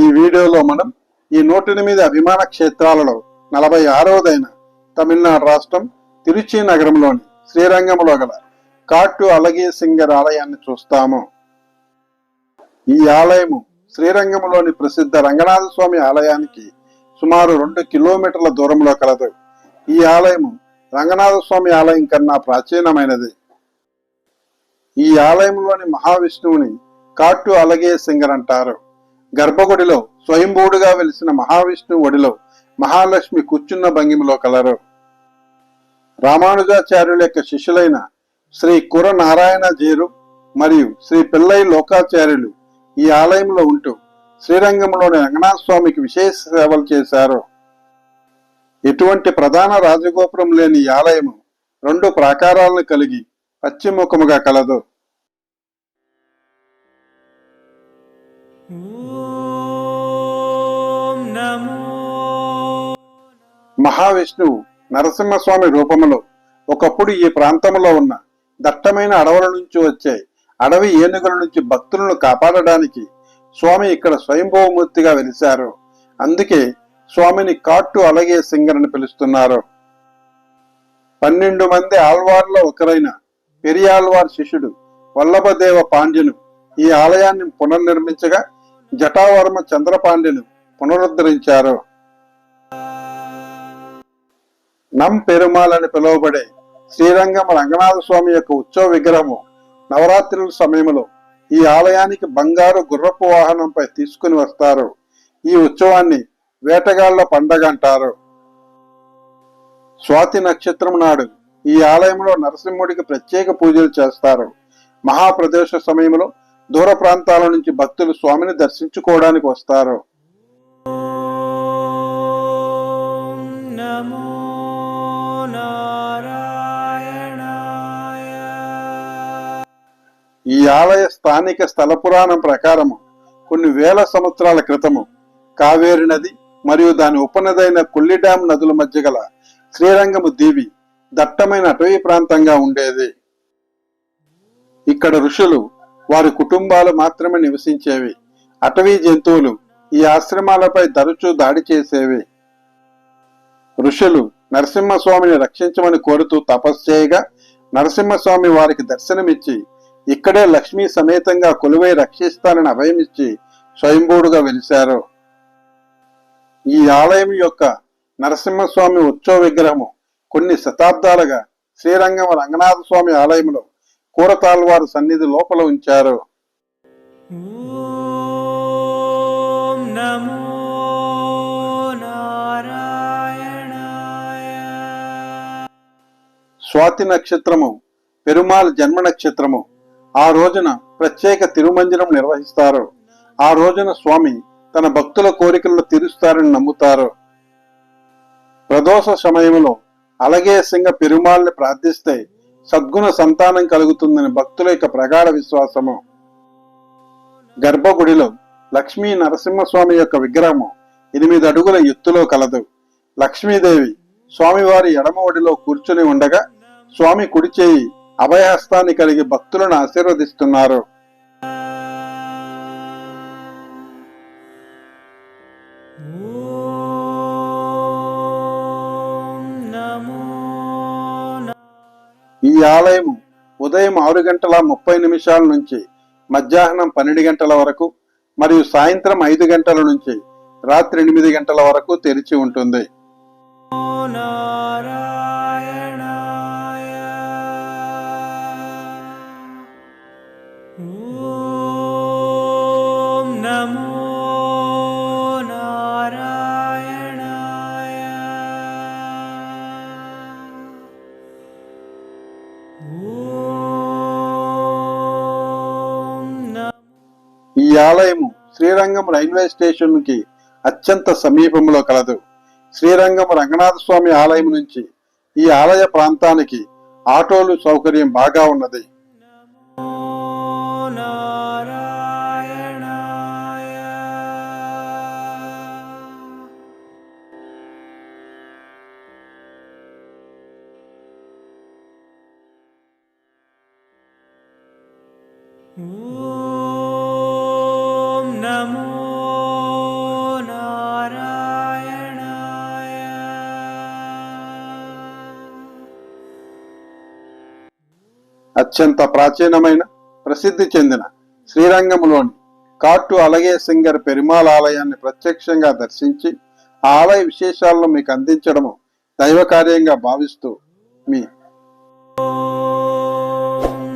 ఈ వీడియోలో మనం ఈ నూట ఎనిమిది అభిమాన క్షేత్రాలలో నలభై ఆరవదైన తమిళనాడు రాష్ట్రం తిరుచి నగరంలోని శ్రీరంగంలో గల కాట్టు అలగే సింగర్ ఆలయాన్ని చూస్తాము. ఈ ఆలయము శ్రీరంగంలోని ప్రసిద్ధ రంగనాథ స్వామి ఆలయానికి సుమారు రెండు కిలోమీటర్ల దూరంలో కలదు. ఈ ఆలయము రంగనాథ స్వామి ఆలయం కన్నా ప్రాచీనమైనది. ఈ ఆలయంలోని మహావిష్ణువుని కాట్టు అలగే సింగర్ అంటారు. గర్భగుడిలో స్వయంభూడుగా వెలిసిన మహావిష్ణువు ఒడిలో మహాలక్ష్మి కూర్చున్న భంగిమలో కలరు. రామానుజాచార్యుల యొక్క శిష్యులైన శ్రీ కుర నారాయణ జీరు మరియు శ్రీ పిల్లై లోకాచార్యులు ఈ ఆలయంలో ఉంటూ శ్రీరంగంలోని రంగనాథ స్వామికి విశేష సేవలు చేశారు. ఎటువంటి ప్రధాన రాజగోపురం లేని ఈ ఆలయము రెండు ప్రాకారాలను కలిగి పశ్చిముఖముగా కలదు. మహావిష్ణువు నరసింహస్వామి రూపములో ఒకప్పుడు ఈ ప్రాంతంలో ఉన్న దట్టమైన అడవుల నుంచి వచ్చే అడవి ఏనుగుల నుంచి భక్తులను కాపాడడానికి స్వామి ఇక్కడ స్వయంభవమూర్తిగా వెలిశారు. అందుకే స్వామిని కాట్టు అలగే సింగర్ అని పిలుస్తున్నారు. పన్నెండు మంది ఆల్వార్లో ఒకరైన పెరియాల్వార్ శిష్యుడు వల్లభదేవ పాండ్యను ఈ ఆలయాన్ని పునర్నిర్మించగా జటావర్మ చంద్రపాండ్యను పునరుద్ధరించారు. నం పెరుమాల్ అని పిలువబడే శ్రీరంగం రంగనాథ స్వామి యొక్క ఉత్సవ విగ్రహము నవరాత్రుల సమయంలో ఈ ఆలయానికి బంగారు గుర్రపు వాహనంపై తీసుకుని వస్తారు. ఈ ఉత్సవాన్ని వేటగాళ్ళ పండగ అంటారు. స్వాతి నక్షత్రం నాడు ఈ ఆలయంలో నరసింహుడికి ప్రత్యేక పూజలు చేస్తారు. మహాప్రదేశ సమయంలో దూర ప్రాంతాల నుంచి భక్తులు స్వామిని దర్శించుకోవడానికి వస్తారు. ఈ ఆలయ స్థానిక స్థల పురాణం ప్రకారము కొన్ని వేల సంవత్సరాల క్రితము కావేరి నది మరియు దాని ఉపనదైన కొల్లి డ్యాం నదుల మధ్య గల శ్రీరంగము దీవి దట్టమైన అటవీ ప్రాంతంగా ఉండేది. ఇక్కడ ఋషులు వారి కుటుంబాలు మాత్రమే నివసించేవి. అటవీ జంతువులు ఈ ఆశ్రమాలపై తరచూ దాడి చేసేవి. ఋషులు నరసింహస్వామిని రక్షించమని కోరుతూ తపస్సు చేయగా నరసింహస్వామి వారికి దర్శనమిచ్చి ఇక్కడే లక్ష్మీ సమేతంగా కొలువై రక్షిస్తారని అభయమిచ్చి స్వయంభూడుగా వెలిశారు. ఈ ఆలయం యొక్క నరసింహస్వామి ఉత్సవ విగ్రహము కొన్ని శతాబ్దాలుగా శ్రీరంగం రంగనాథ స్వామి ఆలయంలో కూరతాల్వారు సన్నిధి లోపల ఉంచారు. స్వాతి నక్షత్రము పెరుమాల్ జన్మ నక్షత్రము ఆ రోజున ప్రత్యేక తిరుమంజనం నిర్వహిస్తారు. ఆ రోజున స్వామి తన భక్తుల కోరికలను తీరుస్తారని నమ్ముతారు. ప్రదోష సమయంలో అలాగే సింగ పెరుమాళ్ళని ప్రార్థిస్తే సద్గుణ సంతానం కలుగుతుందని భక్తుల యొక్క ప్రగాఢ విశ్వాసము. గర్భగుడిలో లక్ష్మీ నరసింహస్వామి యొక్క విగ్రహము ఎనిమిది అడుగుల ఎత్తులో కలదు. లక్ష్మీదేవి స్వామివారి ఎడమ ఒడిలో కూర్చుని ఉండగా స్వామి కుడి చేయి అభయహస్తాన్ని కలిగి భక్తులను ఆశీర్వదిస్తున్నారు. ఈ ఆలయం ఉదయం ఆరు గంటల ముప్పై నిమిషాల నుంచి మధ్యాహ్నం పన్నెండు గంటల వరకు మరియు సాయంత్రం ఐదు గంటల నుంచి రాత్రి ఎనిమిది గంటల వరకు తెరిచి ఉంటుంది. నారాయణ ఈ ఆలయము శ్రీరంగం రైల్వే స్టేషన్కి అత్యంత సమీపంలో కలదు. శ్రీరంగం రంగనాథ స్వామి ఆలయం నుంచి ఈ ఆలయ ప్రాంతానికి ఆటోలు సౌకర్యం బాగా ఉన్నది. నమో అత్యంత ప్రాచీనమైన ప్రసిద్ధి చెందిన శ్రీరంగంలోని కాట్టు అలగే సింగర్ పెరుమాళ్ ఆలయాన్ని ప్రత్యక్షంగా దర్శించి ఆ ఆలయ విశేషాలను మీకు అందించడము దైవ కార్యంగా భావిస్తూ మీ ఓం